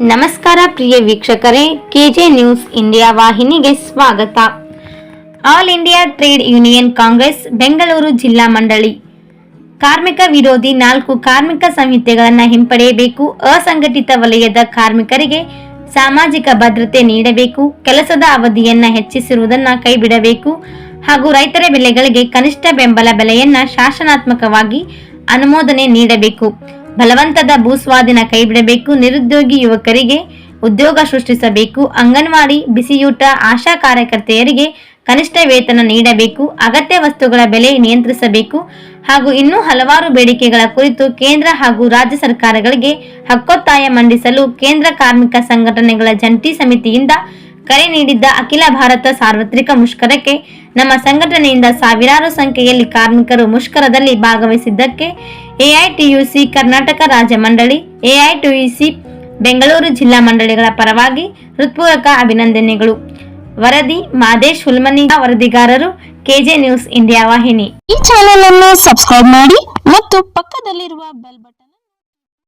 ನಮಸ್ಕಾರ ಪ್ರಿಯ ವೀಕ್ಷಕರೇ, K J news India ವಾಹಿನಿಗೆ ಸ್ವಾಗತ. All India trade union Congress, Bengaluru ಜಿಲ್ಲಾ ಮಂಡಳಿ. ಕಾರ್ಮಿಕ ವಿರೋಧಿ ನಾಲ್ಕು ಕಾರ್ಮಿಕ ಸಂಹಿತೆಗಳನ್ನು ಹಿಂಪಡೆಯಬೇಕು. ಅಸಂಘಟಿತ ವಲಯದ ಕಾರ್ಮಿಕರಿಗೆ ಸಾಮಾಜಿಕ ಭದ್ರತೆ ನೀಡಬೇಕು. ಕೆಲಸದ ಅವಧಿಯನ್ನು ಹೆಚ್ಚಿಸಿರುವುದನ್ನು ಕೈಬಿಡಬೇಕು. ಹಾಗೂ ರೈತರ ಬೆಳೆಗಳಿಗೆ ಕನಿಷ್ಠ ಬೆಂಬಲ ಬೆಲೆಯನ್ನು ಶಾಸನಾತ್ಮಕವಾಗಿ ಅನುಮೋದನೆ ನೀಡಬೇಕು. ಬಲವಂತದ ಭೂಸ್ವಾಧೀನ ಕೈಬಿಡಬೇಕು. ನಿರುದ್ಯೋಗಿ ಯುವಕರಿಗೆ ಉದ್ಯೋಗ ಸೃಷ್ಟಿಸಬೇಕು. ಅಂಗನವಾಡಿ ಬಿಸಿಯೂಟ ಆಶಾ ಕಾರ್ಯಕರ್ತೆಯರಿಗೆ ಕನಿಷ್ಠ ವೇತನ ನೀಡಬೇಕು. ಅಗತ್ಯ ವಸ್ತುಗಳ ಬೆಲೆ ನಿಯಂತ್ರಿಸಬೇಕು. ಹಾಗೂ ಇನ್ನೂ ಹಲವಾರು ಬೇಡಿಕೆಗಳ ಕುರಿತು ಕೇಂದ್ರ ಹಾಗೂ ರಾಜ್ಯ ಸರ್ಕಾರಗಳಿಗೆ ಹಕ್ಕೊತ್ತಾಯ ಮಂಡಿಸಲು ಕೇಂದ್ರ ಕಾರ್ಮಿಕ ಸಂಘಟನೆಗಳ ಜಂಟಿ ಸಮಿತಿಯಿಂದ ಕರೆ ನೀಡಿದ್ದ ಅಖಿಲ ಭಾರತ ಸಾರ್ವತ್ರಿಕ ಮುಷ್ಕರಕ್ಕೆ ನಮ್ಮ ಸಂಘಟನೆಯಿಂದ ಸಾವಿರಾರು ಸಂಖ್ಯೆಯಲ್ಲಿ ಕಾರ್ಮಿಕರು ಮುಷ್ಕರದಲ್ಲಿ ಭಾಗವಹಿಸಿದ್ದಕ್ಕೆ ಎಐಟಿಯುಸಿ ಕರ್ನಾಟಕ ರಾಜ್ಯ ಮಂಡಳಿ ಎಐಟಿಯುಸಿ ಬೆಂಗಳೂರು ಜಿಲ್ಲಾ ಮಂಡಳಿಗಳ ಪರವಾಗಿ ಹೃತ್ಪೂರ್ವಕ ಅಭಿನಂದನೆಗಳು. ವರದಿ ಮಾದೇಶ್ ಹುಲ್ಮನಿ ವರದಿಗಾರರು ಕೆಜೆ ನ್ಯೂಸ್ ಇಂಡಿಯಾ ವಾಹಿನಿ. ಈ ಚಾನೆಲ್ ಅನ್ನು ಸಬ್ಸ್ಕ್ರೈಬ್ ಮಾಡಿ ಮತ್ತು ಪಕ್ಕದಲ್ಲಿರುವ ಬೆಲ್ ಬಟನ್